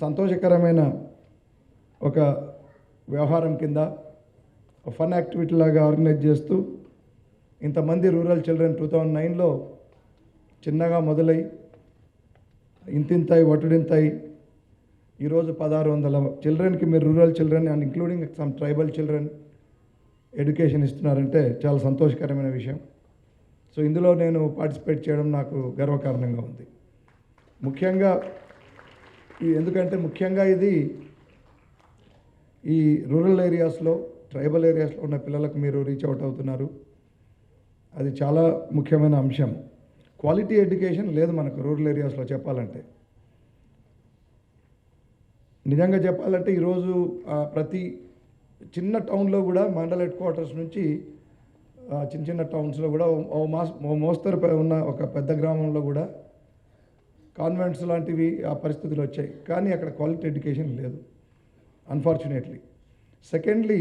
సంతోషకరమైన ఒక వ్యవహారం కింద ఫన్ యాక్టివిటీ లాగా ఆర్గనైజ్ చేస్తూ ఇంతమంది రూరల్ చిల్డ్రన్ టూ థౌజండ్ నైన్లో చిన్నగా మొదలై ఇంతింతాయి వటుడింతాయి. ఈరోజు పదహారు వందల చిల్డ్రన్కి మీరు rural children and including some tribal children education ఇస్తున్నారంటే చాలా సంతోషకరమైన విషయం. సో ఇందులో నేను పార్టిసిపేట్ చేయడం నాకు గర్వకారణంగా ఉంది. ముఖ్యంగా ఎందుకంటే ముఖ్యంగా ఇది ఈ రూరల్ ఏరియాస్లో ట్రైబల్ ఏరియాస్లో ఉన్న పిల్లలకు మీరు రీచ్ అవుట్ అవుతున్నారు. అది చాలా ముఖ్యమైన అంశం. క్వాలిటీ ఎడ్యుకేషన్ లేదు మనకు రూరల్ ఏరియాస్లో చెప్పాలంటే. నిజంగా చెప్పాలంటే ఈరోజు ప్రతి చిన్న టౌన్లో కూడా మండల్ హెడ్ క్వార్టర్స్ నుంచి చిన్న చిన్న టౌన్స్లో కూడా ఓ- మాస్ ఓ మోస్తరు ఉన్న ఒక పెద్ద గ్రామంలో కూడా కాన్వెంట్స్ లాంటివి ఆ పరిస్థితులు వచ్చాయి. కానీ అక్కడ క్వాలిటీ ఎడ్యుకేషన్ లేదు అన్ఫార్చునేట్లీ సెకండ్లీ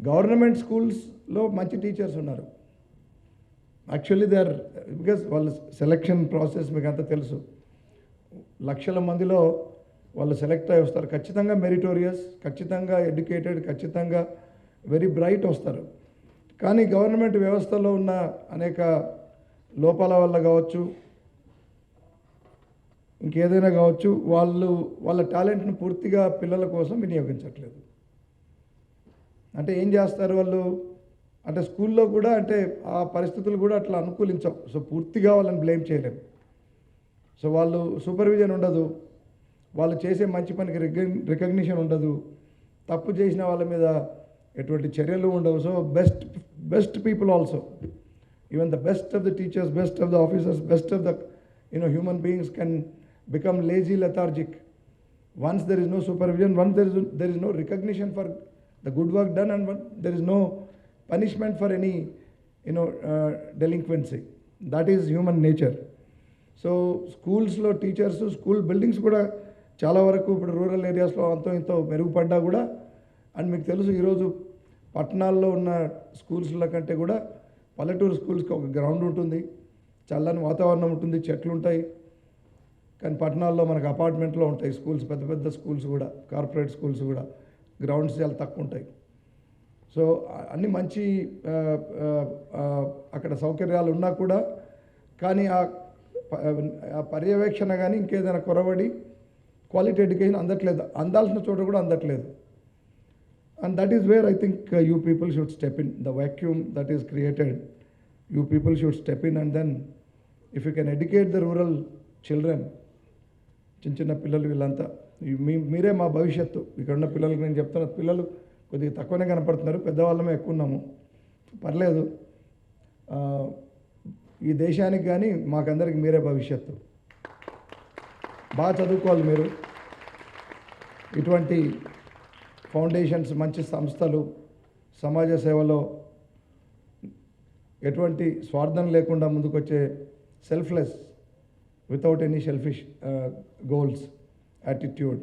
గవర్నమెంట్ స్కూల్స్లో మంచి టీచర్స్ ఉన్నారు. యాక్చువల్లీ దే ఆర్ బికాస్ వాళ్ళ సెలక్షన్ ప్రాసెస్ మీకు అంతా తెలుసు. లక్షల మందిలో వాళ్ళు సెలెక్ట్ అయి వస్తారు. ఖచ్చితంగా మెరిటోరియస్ ఖచ్చితంగా ఎడ్యుకేటెడ్ ఖచ్చితంగా వెరీ బ్రైట్ వస్తారు. కానీ గవర్నమెంట్ వ్యవస్థలో ఉన్న అనేక లోపాల వల్ల కావచ్చు ఇంకేదైనా కావచ్చు వాళ్ళు వాళ్ళ టాలెంట్ను పూర్తిగా పిల్లల కోసం వినియోగించట్లేదు. అంటే ఏం చేస్తారు వాళ్ళు? అంటే స్కూల్లో కూడా అంటే ఆ పరిస్థితులు కూడా అట్లా అనుకూలించాం సో పూర్తిగా వాళ్ళని బ్లేమ్ చేయలేము. సో వాళ్ళు సూపర్విజన్ ఉండదు. వాళ్ళు చేసే మంచి పనికి రికగ్నిషన్ ఉండదు. తప్పు చేసిన వాళ్ళ మీద ఎటువంటి చర్యలు ఉండవు. So best best people also. Even the best of the teachers best of the officers best of the you know human beings can become lazy lethargic once there is no supervision once there is there is no recognition for the good work done and one, there is no punishment for any you know uh, delinquency that is human nature so స్కూల్స్లో teachers school buildings కూడా చాలా వరకు ఇప్పుడు rural ఏరియాస్లో అంతో ఇంతో మెరుగుపడ్డా కూడా and మీకు తెలుసు ఈరోజు పట్టణాల్లో ఉన్న స్కూల్స్ల కంటే కూడా పల్లెటూరు స్కూల్స్కి ఒక గ్రౌండ్ ఉంటుంది చల్లని వాతావరణం ఉంటుంది చెట్లు ఉంటాయి కానీ పట్టణాల్లో మనకు అపార్ట్మెంట్లో ఉంటాయి స్కూల్స్ పెద్ద పెద్ద స్కూల్స్ కూడా కార్పొరేట్ స్కూల్స్ కూడా. గ్రౌండ్స్ చాలా తక్కువ ఉంటాయి. సో అన్ని మంచి అక్కడ సౌకర్యాలు ఉన్నా కూడా కానీ ఆ పర్యవేక్షణ కానీ ఇంకేదైనా కొరబడి క్వాలిటీ ఎడ్యుకేషన్ అందట్లేదు. అందాల్సిన చోట కూడా అందట్లేదు. And that is where I think you people should step in the vacuum that is created you people should step in and then if you can educate the rural children చిన్న చిన్న పిల్లలు వీళ్ళంతా. మీ మీరే మా భవిష్యత్తు. ఇక్కడ ఉన్న పిల్లలకి నేను చెప్తున్న పిల్లలు కొద్దిగా తక్కువనే కనపడుతున్నారు. పెద్దవాళ్ళమే ఎక్కువ ఉన్నాము. పర్లేదు. ఈ దేశానికి కానీ మాకందరికి మీరే భవిష్యత్తు. బాగా చదువుకోవాలి మీరు. ఇటువంటి ఫౌండేషన్స్ మంచి సంస్థలు సమాజ సేవలో ఎటువంటి స్వార్థం లేకుండా ముందుకొచ్చే selfless without any selfish goals attitude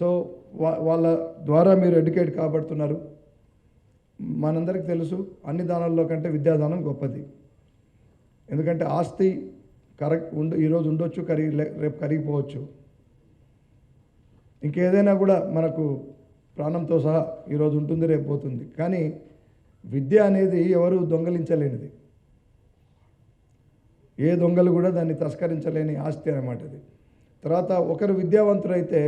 so వా- వాళ్ళ ద్వారా మీరు ఎడ్యుకేట్ కాబడుతున్నారు. మనందరికీ తెలుసు అన్ని దానాల్లో కంటే విద్యాదానం గొప్పది. ఎందుకంటే ఆస్తి కరెక్ట్ ఉండు ఈరోజు ఉండొచ్చు కరిగి లే- రేపు కరిగిపోవచ్చు. ఇంకేదైనా కూడా మనకు ప్రాణంతో సహా ఈరోజు ఉంటుంది రేపు పోతుంది. కానీ విద్య అనేది ఎవరు దొంగలించలేనిది. ఏ దొంగలు కూడా దాన్ని తస్కరించలేని ఆస్తి అన్నమాట ఇది తర్వాత ఒకరు విద్యావంతుడైతే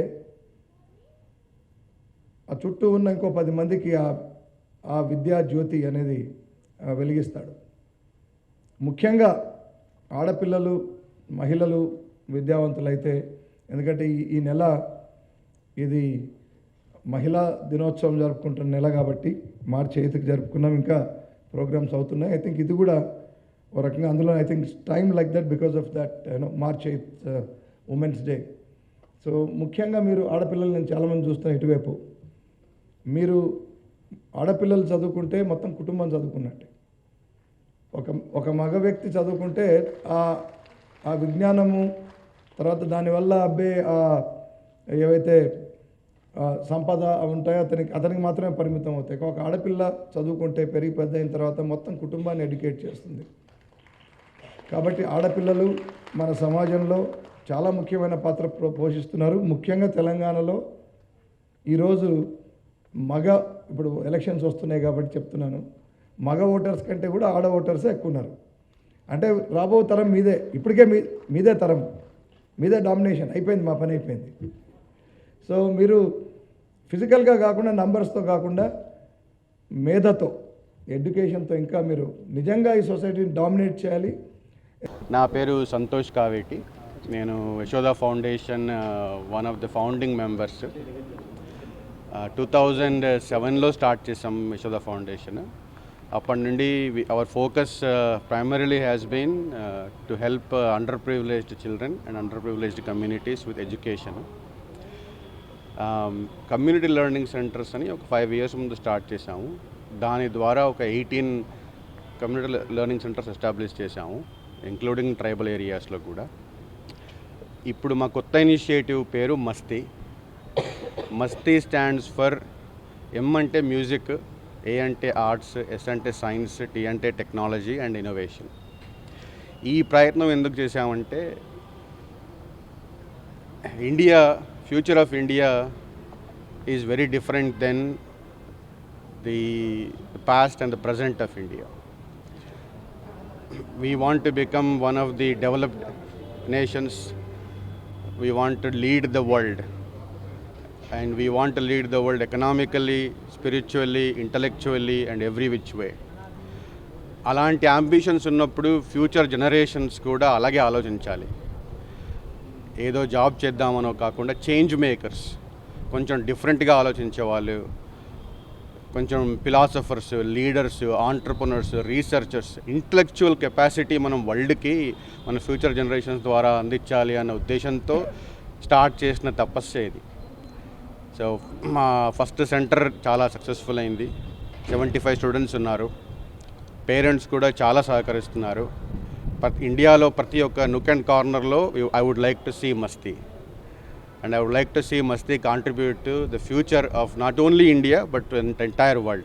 ఆ చుట్టూ ఉన్న ఇంకో పది మందికి ఆ ఆ విద్యా జ్యోతి అనేది వెలిగిస్తాడు. ముఖ్యంగా ఆడపిల్లలు మహిళలు విద్యావంతులైతే ఎందుకంటే ఈ ఈ నెల ఇది మహిళా దినోత్సవం జరుపుకుంటున్న నెల కాబట్టి మార్చి ఎయిత్కి జరుపుకున్నాం ఇంకా ప్రోగ్రామ్స్ అవుతున్నాయి. ఐ థింక్ ఇది కూడా ఓ రకంగా అందులో I think time like that because of that you know March eighth women's day. So ముఖ్యంగా మీరు ఆడపిల్లలు నేను చాలామంది చూస్తాను ఇటువైపు. మీరు ఆడపిల్లలు చదువుకుంటే మొత్తం కుటుంబం చదువుకున్నట్టే. ఒక ఒక మగ వ్యక్తి చదువుకుంటే ఆ ఆ విజ్ఞానము తర్వాత దానివల్ల అబ్బే ఏవైతే సంపద అవి ఉంటాయో అతనికి అతనికి మాత్రమే పరిమితం అవుతాయి. ఒక ఆడపిల్ల చదువుకుంటే పెరిగి పెద్ద అయిన తర్వాత మొత్తం కుటుంబాన్ని ఎడ్యుకేట్ చేస్తుంది. కాబట్టి ఆడపిల్లలు మన సమాజంలో చాలా ముఖ్యమైన పాత్ర పో- పోషిస్తున్నారు. ముఖ్యంగా తెలంగాణలో ఈరోజు మగ ఇప్పుడు ఎలక్షన్స్ వస్తున్నాయి కాబట్టి చెప్తున్నాను. మగ ఓటర్స్ కంటే కూడా ఆడ ఓటర్సే ఎక్కువ ఉన్నారు అంటే రాబో తరం మీదే ఇప్పటికే మీ మీదే తరం మీదే డామినేషన్ అయిపోయింది మా పని అయిపోయింది. సో మీరు ఫిజికల్గా కాకుండా నంబర్స్తో కాకుండా మేధతో ఎడ్యుకేషన్తో ఇంకా మీరు నిజంగా ఈ సొసైటీని డామినేట్ చేయాలి. నా పేరు సంతోష్ కావేటి. నేను Yashoda foundation one of the founding members two thousand సెవెన్లో స్టార్ట్ చేసాం యశోద ఫౌండేషన్. అప్పటి నుండి our focus primarily has been to help underprivileged children and underprivileged communities with education community learning centres అని ఒక ఫైవ్ ఇయర్స్ ముందు స్టార్ట్ చేసాము దాని ద్వారా ఒక eighteen community learning centres establish చేసాము ఇంక్లూడింగ్ ట్రైబల్ ఏరియాస్లో కూడా. ఇప్పుడు మా కొత్త ఇనిషియేటివ్ పేరు మస్తీ. మస్తీ స్టాండ్స్ ఫర్ ఎం అంటే మ్యూజిక్ ఏ అంటే ఆర్ట్స్ ఎస్ అంటే సైన్స్ టీ అంటే టెక్నాలజీ అండ్ ఇన్నోవేషన్. ఈ ప్రయత్నం ఎందుకు చేశామంటే India future of India is very different than the past and the present of India. We want to become one of the developed nations we want to lead the world and we want lead the world economically spiritually intellectually and every which way అలాంటి ambitions ఉన్నప్పుడు future generations కూడా అలాగే ఆలోచించాలి. ఏదో job చేద్దామనో కాకుండా change makers కొంచెం డిఫరెంట్గా ఆలోచించే వాళ్ళు కొంచెం philosophers leaders entrepreneurs researchers intellectual capacity మనం వరల్డ్కి మన ఫ్యూచర్ జనరేషన్స్ ద్వారా అందించాలి అన్న ఉద్దేశంతో స్టార్ట్ చేసిన తపస్సే ఇది. సో మా ఫస్ట్ సెంటర్ చాలా సక్సెస్ఫుల్ అయింది. సెవెంటీ ఫైవ్ స్టూడెంట్స్ ఉన్నారు. పేరెంట్స్ కూడా చాలా సహకరిస్తున్నారు. ప్రతి ఇండియాలో ప్రతి ఒక్క నుక్ అండ్ కార్నర్లో I would like to see Masti and I would like to see Masti contribute to the future of not only India but the entire world.